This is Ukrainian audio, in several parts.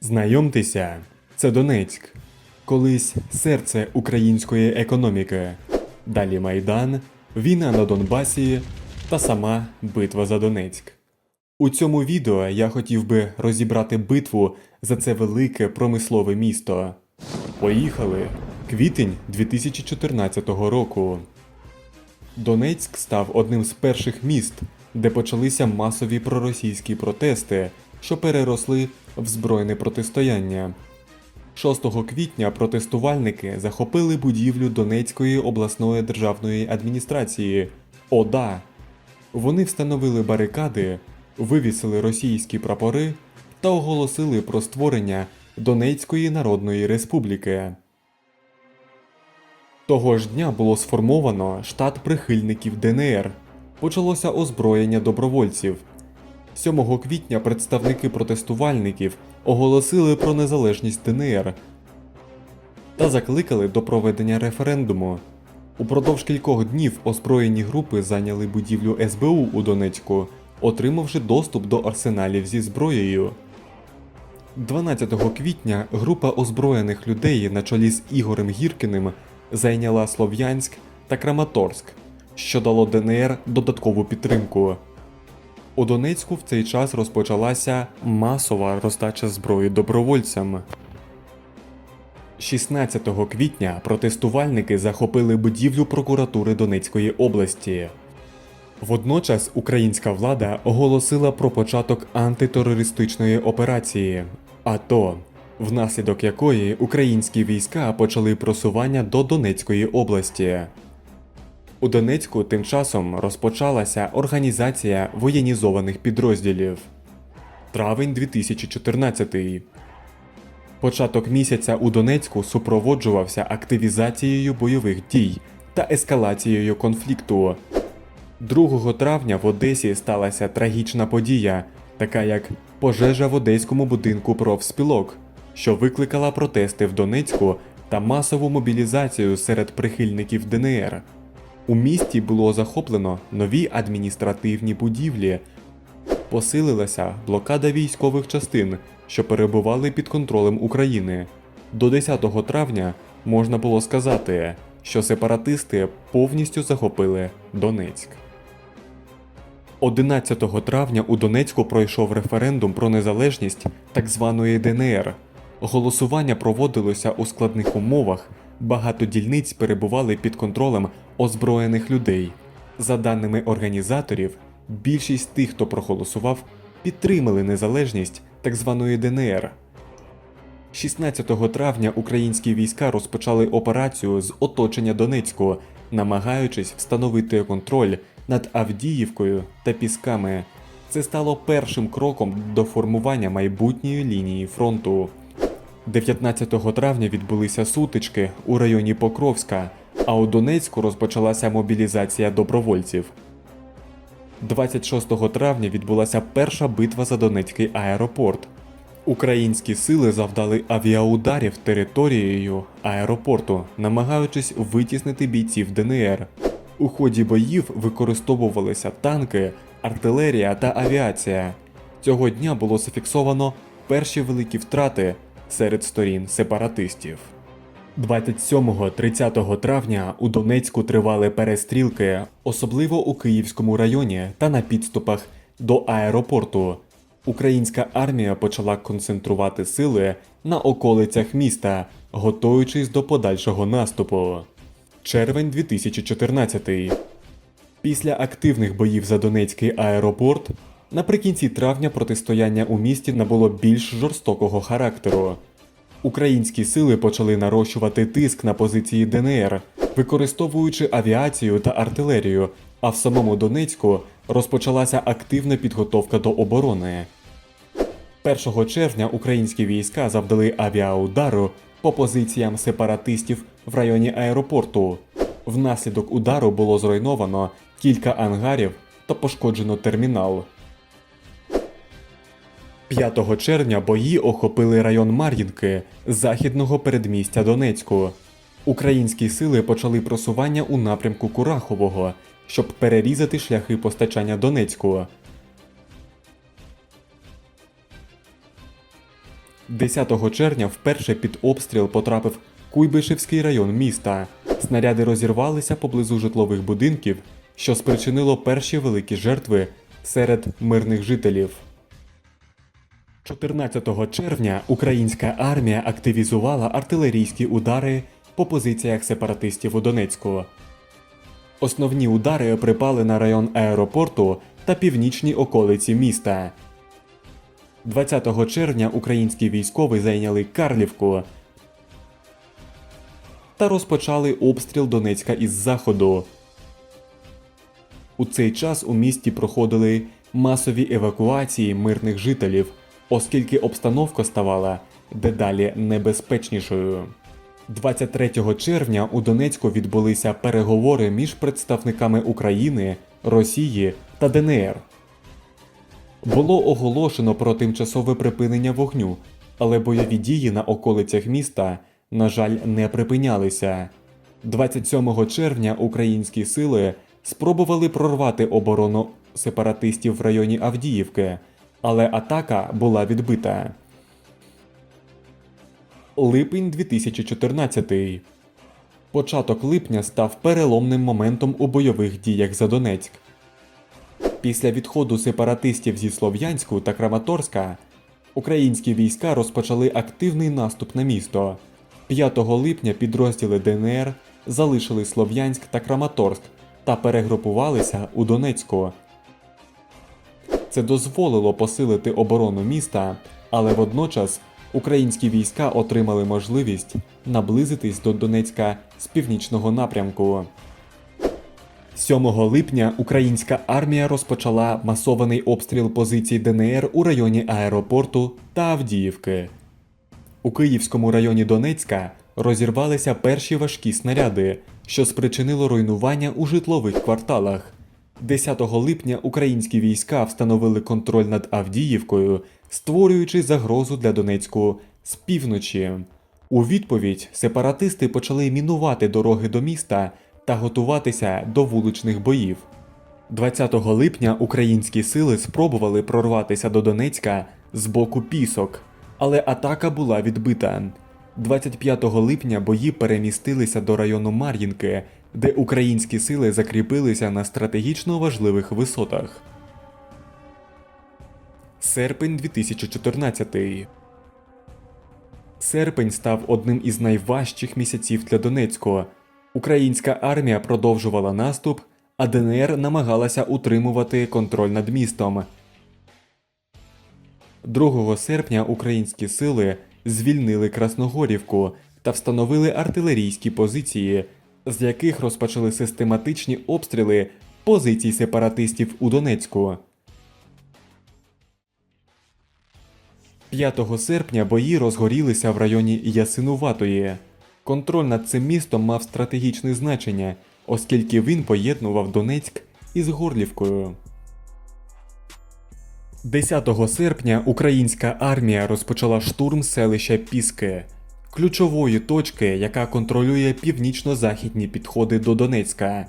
Знайомтеся, це Донецьк, колись серце української економіки. Далі Майдан, війна на Донбасі та сама битва за Донецьк. У цьому відео я хотів би розібрати битву за це велике промислове місто. Поїхали! Квітень 2014 року. Донецьк став одним з перших міст, де почалися масові проросійські протести, що переросли в збройне протистояння. 6 квітня протестувальники захопили будівлю Донецької обласної державної адміністрації ОДА. Вони встановили барикади, вивісили російські прапори та оголосили про створення Донецької Народної Республіки. Того ж дня було сформовано штат прихильників ДНР. Почалося озброєння добровольців. 7 квітня представники протестувальників оголосили про незалежність ДНР та закликали до проведення референдуму. Упродовж кількох днів озброєні групи зайняли будівлю СБУ у Донецьку, отримавши доступ до арсеналів зі зброєю. 12 квітня група озброєних людей на чолі з Ігорем Гіркіним зайняла Слов'янськ та Краматорськ, що дало ДНР додаткову підтримку. У Донецьку в цей час розпочалася масова роздача зброї добровольцям. 16 квітня протестувальники захопили будівлю прокуратури Донецької області. Водночас українська влада оголосила про початок антитерористичної операції АТО, внаслідок якої українські війська почали просування до Донецької області. У Донецьку тим часом розпочалася організація воєнізованих підрозділів. Травень 2014. Початок місяця у Донецьку супроводжувався активізацією бойових дій та ескалацією конфлікту. 2 травня в Одесі сталася трагічна подія, така як пожежа в одеському будинку профспілок, що викликала протести в Донецьку та масову мобілізацію серед прихильників ДНР. У місті було захоплено нові адміністративні будівлі, посилилася блокада військових частин, що перебували під контролем України. До 10 травня можна було сказати, що сепаратисти повністю захопили Донецьк. 11 травня у Донецьку пройшов референдум про незалежність так званої ДНР. Голосування проводилося у складних умовах, багато дільниць перебували під контролем озброєних людей. За даними організаторів, більшість тих, хто проголосував, підтримали незалежність так званої ДНР. 16 травня українські війська розпочали операцію з оточення Донецьку, намагаючись встановити контроль над Авдіївкою та Пісками. Це стало першим кроком до формування майбутньої лінії фронту. 19 травня відбулися сутички у районі Покровська, а у Донецьку розпочалася мобілізація добровольців. 26 травня відбулася перша битва за Донецький аеропорт. Українські сили завдали авіаударів територією аеропорту, намагаючись витіснити бійців ДНР. У ході боїв використовувалися танки, артилерія та авіація. Цього дня було зафіксовано перші великі втрати серед сторін сепаратистів. 27-30 травня у Донецьку тривали перестрілки, особливо у Київському районі та на підступах до аеропорту. Українська армія почала концентрувати сили на околицях міста, готуючись до подальшого наступу. Червень 2014. Після активних боїв за Донецький аеропорт наприкінці травня протистояння у місті набуло більш жорстокого характеру. Українські сили почали нарощувати тиск на позиції ДНР, використовуючи авіацію та артилерію, а в самому Донецьку розпочалася активна підготовка до оборони. 1 червня українські війська завдали авіаудару по позиціям сепаратистів в районі аеропорту. Внаслідок удару було зруйновано кілька ангарів та пошкоджено термінал. 5 червня бої охопили район Мар'їнки західного передмістя Донецьку. Українські сили почали просування у напрямку Курахового, щоб перерізати шляхи постачання Донецьку. 10 червня вперше під обстріл потрапив Куйбишевський район міста. Снаряди розірвалися поблизу житлових будинків, що спричинило перші великі жертви серед мирних жителів. 14 червня українська армія активізувала артилерійські удари по позиціях сепаратистів у Донецьку. Основні удари припали на район аеропорту та північні околиці міста. 20 червня українські військові зайняли Карлівку та розпочали обстріл Донецька із заходу. У цей час у місті проходили масові евакуації мирних жителів, оскільки обстановка ставала дедалі небезпечнішою. 23 червня у Донецьку відбулися переговори між представниками України, Росії та ДНР. Було оголошено про тимчасове припинення вогню, але бойові дії на околицях міста, на жаль, не припинялися. 27 червня українські сили спробували прорвати оборону сепаратистів в районі Авдіївки, але атака була відбита. Липень 2014. Початок липня став переломним моментом у бойових діях за Донецьк. Після відходу сепаратистів зі Слов'янську та Краматорська українські війська розпочали активний наступ на місто. 5 липня підрозділи ДНР залишили Слов'янськ та Краматорськ та перегрупувалися у Донецьку. Це дозволило посилити оборону міста, але водночас українські війська отримали можливість наблизитись до Донецька з північного напрямку. 7 липня українська армія розпочала масований обстріл позицій ДНР у районі аеропорту та Авдіївки. У Київському районі Донецька розірвалися перші важкі снаряди, що спричинило руйнування у житлових кварталах. 10 липня українські війська встановили контроль над Авдіївкою, створюючи загрозу для Донецьку з півночі. У відповідь сепаратисти почали мінувати дороги до міста та готуватися до вуличних боїв. 20 липня українські сили спробували прорватися до Донецька з боку пісок, але атака була відбита. 25 липня бої перемістилися до району Мар'їнки, де українські сили закріпилися на стратегічно важливих висотах. Серпень 2014 Серпень став одним із найважчих місяців для Донецького. Українська армія продовжувала наступ, а ДНР намагалася утримувати контроль над містом. 2 серпня українські сили звільнили Красногорівку та встановили артилерійські позиції, з яких розпочали систематичні обстріли позицій сепаратистів у Донецьку. 5 серпня бої розгорілися в районі Ясинуватої. Контроль над цим містом мав стратегічне значення, оскільки він поєднував Донецьк із Горлівкою. 10 серпня українська армія розпочала штурм селища Піски, ключової точки, яка контролює північно-західні підходи до Донецька.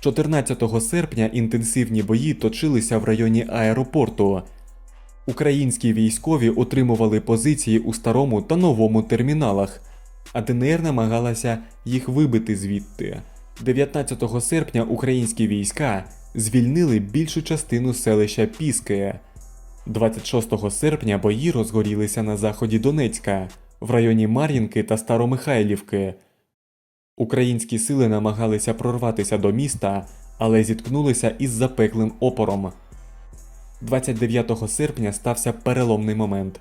14 серпня інтенсивні бої точилися в районі аеропорту. Українські військові утримували позиції у старому та новому терміналах, а ДНР намагалася їх вибити звідти. 19 серпня українські війська звільнили більшу частину селища Піски. 26 серпня бої розгорілися на заході Донецька, в районі Мар'їнки та Старомихайлівки. Українські сили намагалися прорватися до міста, але зіткнулися із запеклим опором. 29 серпня стався переломний момент.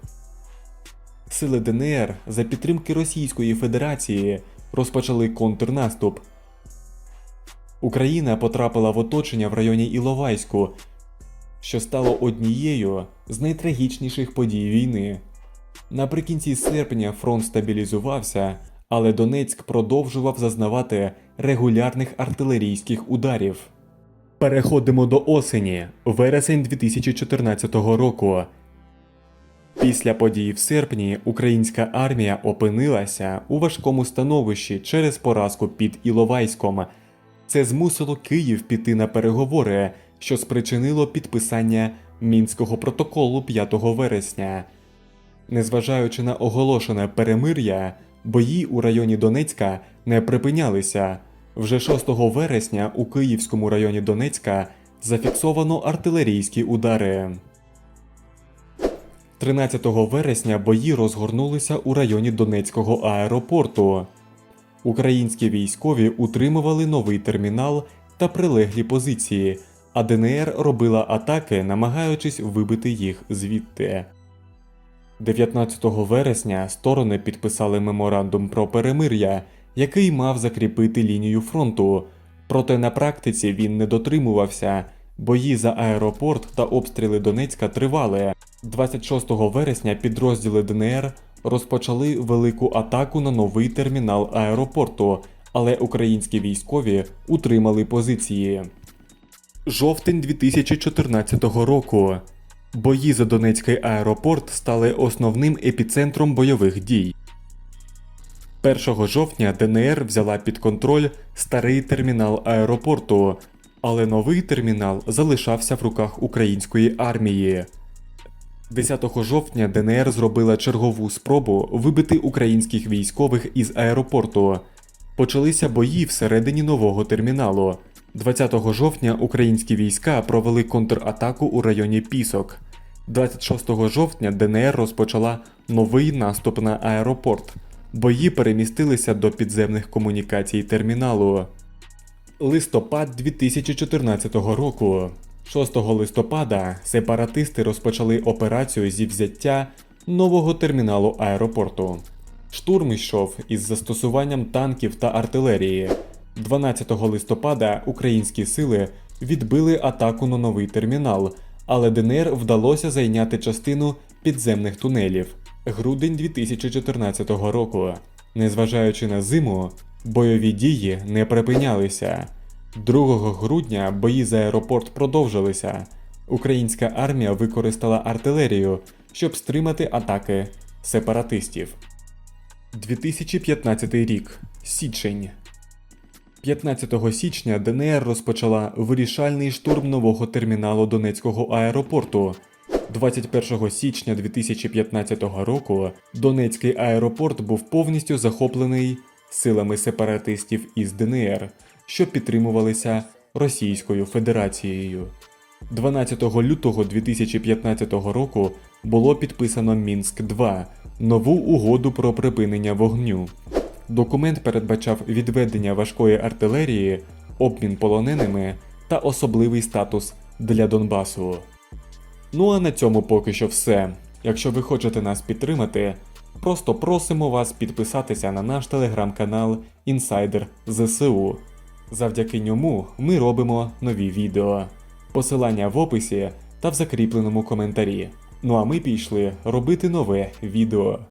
Сили ДНР за підтримки Російської Федерації розпочали контрнаступ. Україна потрапила в оточення в районі Іловайську, що стало однією з найтрагічніших подій війни. Наприкінці серпня фронт стабілізувався, але Донецьк продовжував зазнавати регулярних артилерійських ударів. Переходимо до осені, вересень 2014 року. Після подій в серпні українська армія опинилася у важкому становищі через поразку під Іловайськом. Це змусило Київ піти на переговори, що спричинило підписання мінського протоколу 5 вересня. Незважаючи на оголошене перемир'я, бої у районі Донецька не припинялися. Вже 6 вересня у Київському районі Донецька зафіксовано артилерійські удари. 13 вересня бої розгорнулися у районі Донецького аеропорту. Українські військові утримували новий термінал та прилеглі позиції, а ДНР робила атаки, намагаючись вибити їх звідти. 19 вересня сторони підписали меморандум про перемир'я, який мав закріпити лінію фронту. Проте на практиці він не дотримувався. Бої за аеропорт та обстріли Донецька тривали. 26 вересня підрозділи ДНР розпочали велику атаку на новий термінал аеропорту, але українські військові утримали позиції. Жовтень 2014 року. Бої за Донецький аеропорт стали основним епіцентром бойових дій. 1 жовтня ДНР взяла під контроль старий термінал аеропорту, але новий термінал залишався в руках української армії. 10 жовтня ДНР зробила чергову спробу вибити українських військових із аеропорту. Почалися бої всередині нового терміналу. 20 жовтня українські війська провели контратаку у районі Пісок. 26 жовтня ДНР розпочала новий наступ на аеропорт. Бої перемістилися до підземних комунікацій терміналу. Листопад 2014 року. 6 листопада сепаратисти розпочали операцію зі взяття нового терміналу аеропорту. Штурм йшов із застосуванням танків та артилерії. 12 листопада українські сили відбили атаку на новий термінал, але ДНР вдалося зайняти частину підземних тунелів. Грудень 2014 року. Незважаючи на зиму, бойові дії не припинялися. 2 грудня бої за аеропорт продовжилися. Українська армія використала артилерію, щоб стримати атаки сепаратистів. 2015 рік. Січень. 15 січня ДНР розпочала вирішальний штурм нового терміналу Донецького аеропорту. 21 січня 2015 року Донецький аеропорт був повністю захоплений силами сепаратистів із ДНР, що підтримувалися Російською Федерацією. 12 лютого 2015 року було підписано Мінськ 2 нову угоду про припинення вогню. Документ передбачав відведення важкої артилерії, обмін полоненими та особливий статус для Донбасу. Ну а на цьому поки що все. Якщо ви хочете нас підтримати, просто просимо вас підписатися на наш телеграм-канал Інсайдер ЗСУ. Завдяки ньому ми робимо нові відео. Посилання в описі та в закріпленому коментарі. Ну а ми пішли робити нове відео.